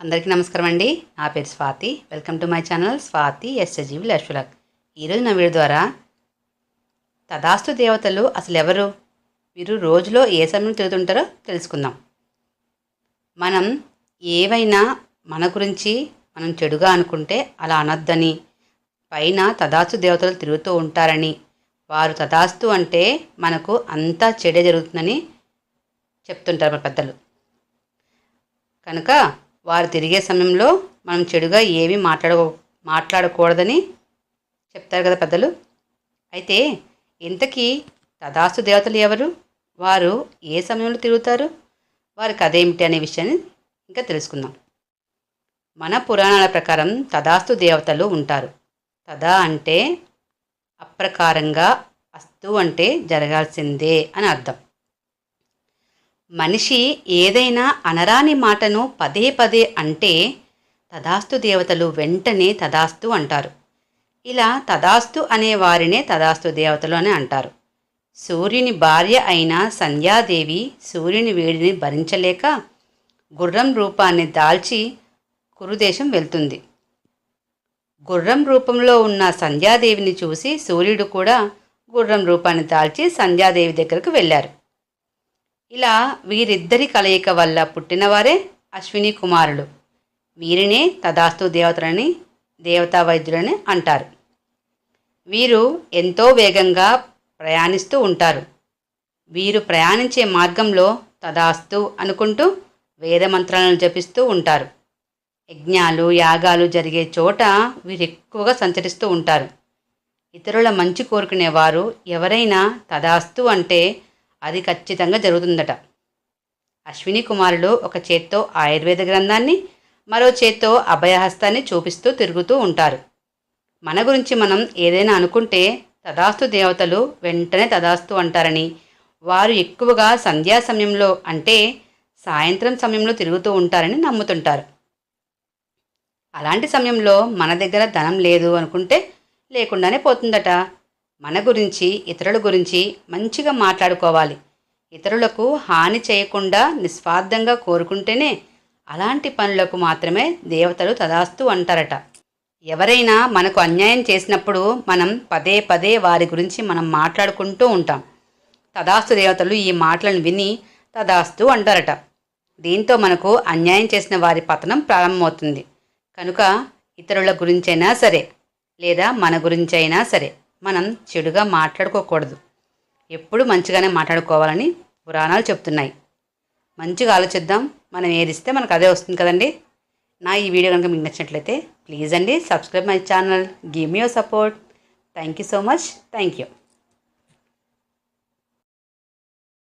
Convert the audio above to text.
అందరికీ నమస్కారం అండి. నా పేరు Swathi. Welcome to my channel Swathi ఎస్ఎజీవి లక్ష్మలక్. ఈరోజు నా వీడియో ద్వారా తదాస్తు దేవతలు అసలు ఎవరు? మీరు రోజులో ఏ సమయం తిరుగుతుంటారో తెలుసుకుందాం. మనం ఏవైనా మన గురించి మనం చెడుగా అనుకుంటే అలా అనొద్దని పైన తదాస్తు దేవతలు తిరుగుతూ ఉంటారని వారు తదాస్తు అంటే మనకు అంతా చెడే జరుగుతుందని చెప్తుంటారు మన పెద్దలు. కనుక వారు తిరిగే సమయంలో మనం చెడుగా ఏమీ మాట్లాడ మాట్లాడకూడదని చెప్తారు కదా పెద్దలు. అయితే ఇంతకీ తదాస్తు దేవతలు ఎవరు? వారు ఏ సమయంలో తిరుగుతారు? వారి కథ ఏమిటి అనే విషయాన్ని ఇంకా తెలుసుకుందాం. మన పురాణాల ప్రకారం తదాస్తు దేవతలు ఉంటారు. తదా అంటే అప్రకారంగా అస్తు అంటే జరగాల్సిందే అని అర్థం. మనిషి ఏదైనా అనరాని మాటను పదే పదే అంటే తదాస్తు దేవతలు వెంటనే తదాస్తు అంటారు. ఇలా తదాస్తు అనే వారినే తదాస్తు దేవతలు అని అంటారు. సూర్యుని భార్య అయిన సంధ్యాదేవి సూర్యుని వేడిని భరించలేక గుర్రం రూపాన్ని దాల్చి కురుదేశం వెళ్తుంది. గుర్రం రూపంలో ఉన్న సంధ్యాదేవిని చూసి సూర్యుడు కూడా గుర్రం రూపాన్ని దాల్చి సంధ్యాదేవి దగ్గరకు వెళ్ళారు. ఇలా వీరిద్దరి కలయిక వల్ల పుట్టినవారే అశ్విని కుమారులు. వీరినే తదాస్తు దేవతలని దేవతా వైద్యులని అంటారు. వీరు ఎంతో వేగంగా ప్రయాణిస్తూ ఉంటారు. వీరు ప్రయాణించే మార్గంలో తదాస్తు అనుకుంటూ వేదమంత్రాలను జపిస్తూ ఉంటారు. యజ్ఞాలు యాగాలు జరిగే చోట వీరు ఎక్కువగా సంచరిస్తూ ఉంటారు. ఇతరుల మంచి కోరుకునేవారు ఎవరైనా తదాస్తు అంటే అది ఖచ్చితంగా జరుగుతుందట. అశ్విని కుమారులు ఒక చేత్తో ఆయుర్వేద గ్రంథాన్ని మరో చేత్తో అభయహస్తాన్ని చూపిస్తూ తిరుగుతూ ఉంటారు. మన గురించి మనం ఏదైనా అనుకుంటే తదాస్తు దేవతలు వెంటనే తదాస్తు అంటారని వారు ఎక్కువగా సంధ్యా సమయంలో అంటే సాయంత్రం సమయంలో తిరుగుతూ ఉంటారని నమ్ముతుంటారు. అలాంటి సమయంలో మన దగ్గర ధనం లేదు అనుకుంటే లేకుండానే పోతుందట. మన గురించి ఇతరుల గురించి మంచిగా మాట్లాడుకోవాలి. ఇతరులకు హాని చేయకుండా నిస్వార్థంగా కోరుకుంటేనే అలాంటి పనులకు మాత్రమే దేవతలు తదాస్తు అంటారట. ఎవరైనా మనకు అన్యాయం చేసినప్పుడు మనం పదే పదే వారి గురించి మనం మాట్లాడుకుంటూ ఉంటాం. తదాస్తు దేవతలు ఈ మాటలను విని తదాస్తు అంటారట. దీంతో మనకు అన్యాయం చేసిన వారి పతనం ప్రారంభమవుతుంది. కనుక ఇతరుల గురించైనా సరే లేదా మన గురించైనా సరే మనం చెడుగా మాట్లాడుకోకూడదు. ఎప్పుడు మంచిగానే మాట్లాడుకోవాలని పురాణాలు చెప్తున్నాయి. మంచిగా ఆలోచిద్దాం. మనం ఏదిస్తే మనకు అదే వస్తుంది కదండి. నా ఈ వీడియో కనుక మీకు నచ్చినట్లయితే ప్లీజ్ అండి subscribe my channel. Give me your support. Thank you so much. Thank you.